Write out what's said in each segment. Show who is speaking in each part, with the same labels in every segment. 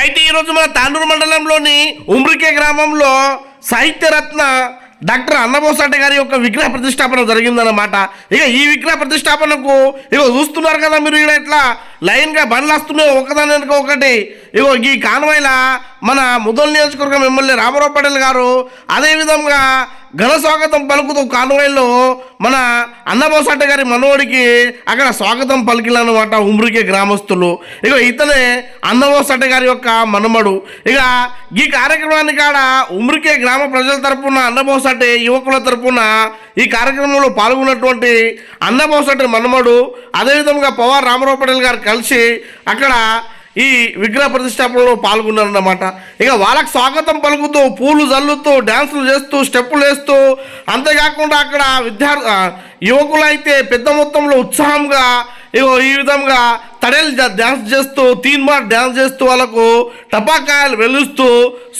Speaker 1: అయితే ఈరోజు మన తాండూరు మండలంలోని ఉమ్రికే గ్రామంలో సాహిత్యరత్న డాక్టర్ అన్నబోసాట గారి యొక్క విగ్రహ ప్రతిష్టాపన జరిగిందన్నమాట. ఇక ఈ విగ్రహ ప్రతిష్టాపనకు ఇక చూస్తున్నారు కదా మీరు ఇక్కడ ఇట్లా లైన్గా బండ్లు వస్తున్నాయి ఒకదాని వెనుక ఒకటి. ఇగో ఈ కాన్వాయ్ల మన ముదల్ నియోజకవర్గం ఎమ్మెల్యే రామారావు పటేల్ గారు అదేవిధంగా ఘన స్వాగతం పలుకుతూ కాన్వాయ్లో మన అన్నబోసట్ట గారి మనవడికి అక్కడ స్వాగతం పలికిలన్నమాట ఉమ్రికే గ్రామస్తులు. ఇక ఇతనే అన్నబోసట్ట గారి యొక్క మనమడు. ఇక ఈ కార్యక్రమాన్ని కాడ ఉమ్రికే గ్రామ ప్రజల తరపున అన్నబోసాటి యువకుల తరపున ఈ కార్యక్రమంలో పాల్గొన్నటువంటి అన్నబోసాటి మనమడు అదేవిధంగా పవార్ రామారావు పటేల్ గారు కలిసి అక్కడ ఈ విగ్రహ ప్రతిష్టాపనలో పాల్గొన్నారన్నమాట. ఇక వాళ్ళకి స్వాగతం పలుకుతూ పూలు జల్లుతూ డ్యాన్సులు చేస్తూ స్టెప్పులు వేస్తూ అంతేకాకుండా అక్కడ విద్యార్థి యువకులు యువకులైతే పెద్ద మొత్తంలో ఉత్సాహంగా ఇగో ఈ విధంగా తడేలు డ్యాన్స్ చేస్తూ తీన్ మార్ డ్యాన్స్ చేస్తూ వాళ్ళకు టపాకాయలు వెలుస్తూ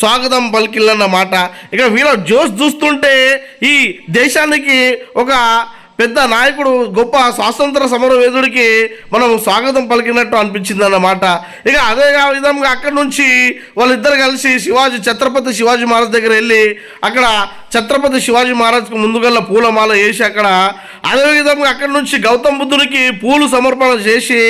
Speaker 1: స్వాగతం పలికిల్లన్నమాట ఇక వీళ్ళ జోష్ చూస్తుంటే ఈ దేశానికి ఒక పెద్ద నాయకుడు గొప్ప స్వాతంత్ర సమరవేదుడికి మనం స్వాగతం పలికినట్టు అనిపించింది అన్నమాట ఇక అదే విధంగా అక్కడి నుంచి వాళ్ళిద్దరు కలిసి శివాజీ ఛత్రపతి శివాజీ మహారాజ్ దగ్గర వెళ్ళి అక్కడ ఛత్రపతి శివాజీ మహారాజ్కు ముందుగల్ల పూలమాల వేసి అక్కడ అదే విధంగా అక్కడి నుంచి గౌతమ్ బుద్ధుడికి పూలు సమర్పణ చేసి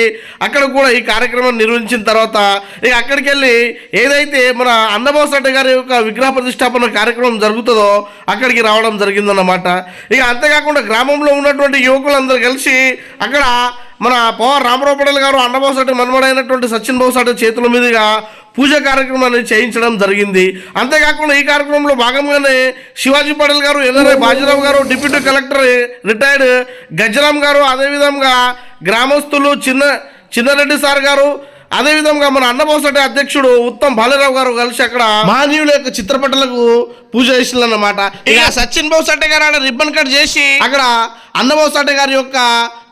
Speaker 1: అక్కడ కూడా ఈ కార్యక్రమం నిర్వహించిన తర్వాత ఇక అక్కడికి వెళ్ళి ఏదైతే మన అన్నబోసట్ట గారి యొక్క విగ్రహ ప్రతిష్టాపన కార్యక్రమం జరుగుతుందో అక్కడికి రావడం జరిగిందన్నమాట. ఇక అంతేకాకుండా గ్రామంలో ఉన్నటువంటి యువకులందరూ కలిసి అక్కడ మన పవర్ రామరావు పటేల్ గారు అన్నబోసటి మనమడైనటువంటి సచిన్ బోసాటి చేతుల మీదుగా పూజ కార్యక్రమాన్ని చేయించడం జరిగింది. అంతేకాకుండా ఈ కార్యక్రమంలో భాగంగానే శివాజీ పటేల్ గారు ఎన్ఆర్ఐ బాజీరావు గారు డిప్యూటీ కలెక్టర్ రిటైర్డ్ గజరాం గారు అదేవిధంగా గ్రామస్తులు చిన్న చిన్నారెడ్డి సార్ గారు అదేవిధంగా మన అన్నబోసటి అధ్యక్షుడు ఉత్తమ్ బాలరావు గారు కలిసి అక్కడ మహనీయుల యొక్క చిత్రపటాలకు పూజ చేసిందన్నమాట ఇక సచిన్ బోసట్టే గారు ఆడ రిబ్బన్ కట్ చేసి అక్కడ అన్నబోసట్టే గారి యొక్క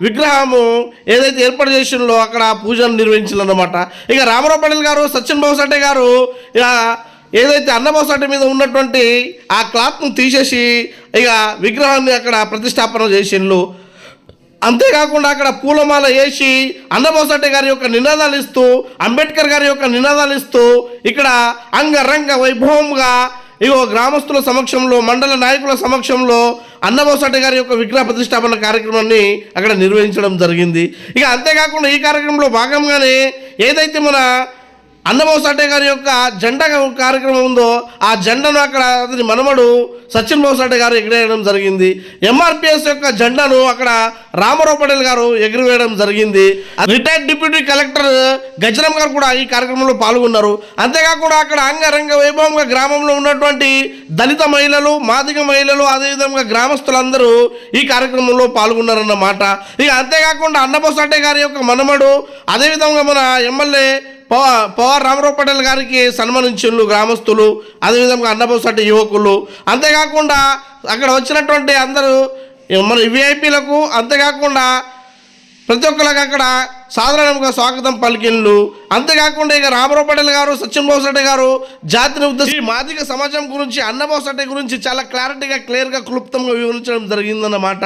Speaker 1: విగ్రహము ఏదైతే ఏర్పాటు చేసిందో అక్కడ పూజను నిర్వహించాలన్నమాట ఇక రామారావు పటేల్ గారు సచిన్ బోసట్టే గారు ఇక ఏదైతే అన్నబోసట్ట మీద ఉన్నటువంటి ఆ క్లాత్ను తీసేసి ఇక విగ్రహాన్ని అక్కడ ప్రతిష్టాపన చేసిండ్రు అంతేకాకుండా అక్కడ పూలమాల వేసి అన్నబోసట్టే గారి యొక్క నినాదాలు ఇస్తూ అంబేద్కర్ గారి యొక్క నినాదాలు ఇస్తూ ఇక్కడ అంగరంగ వైభవంగా ఇగో గ్రామస్తుల సమక్షంలో మండల నాయకుల సమక్షంలో అన్నబోసట్టే గారి యొక్క విగ్రహ ప్రతిష్టాపన కార్యక్రమాన్ని అక్కడ నిర్వహించడం జరిగింది. ఇక అంతేకాకుండా ఈ కార్యక్రమంలో భాగంగానే ఏదైతే మన అన్నబోసాటే గారి యొక్క జెండా కార్యక్రమం ఉందో ఆ జెండాను అక్కడ అతని మనమడు సచిన్ బోసాటే గారు ఎగిరేయడం జరిగింది. ఎంఆర్పిఎస్ యొక్క జెండాను అక్కడ రామారావు పటేల్ గారు ఎగిరివేయడం జరిగింది. రిటైర్డ్ డిప్యూటీ కలెక్టర్ గజరామ్ గారు కూడా ఈ కార్యక్రమంలో పాల్గొన్నారు. అంతేకాకుండా అక్కడ అంగరంగ వైభవంగా గ్రామంలో ఉన్నటువంటి దళిత మహిళలు మాదిగ మహిళలు అదేవిధంగా గ్రామస్తులందరూ ఈ కార్యక్రమంలో పాల్గొన్నారన్నమాట. ఇక అంతేకాకుండా అన్నబోసాటే గారి యొక్క మనమడు అదేవిధంగా మన MLA power power Ramarao Patel గారికి సన్మానించిండ్రు గ్రామస్తులు అదేవిధంగా అన్నబోసటి యువకులు. అంతేకాకుండా అక్కడ వచ్చినటువంటి అందరూ మన విఐపీలకు అంతేకాకుండా ప్రతి ఒక్కరికి అక్కడ సాధారణంగా స్వాగతం పలికిన్లు అంతేకాకుండా ఇక రామారావు పటేల్ గారు సచిన్ గారు జాతిని ఉద్దేశించి మాదిగ సమాజం గురించి అన్నబోసట్టే గురించి చాలా క్లారిటీగా క్లియర్గా క్లుప్తంగా వివరించడం జరిగిందన్నమాట.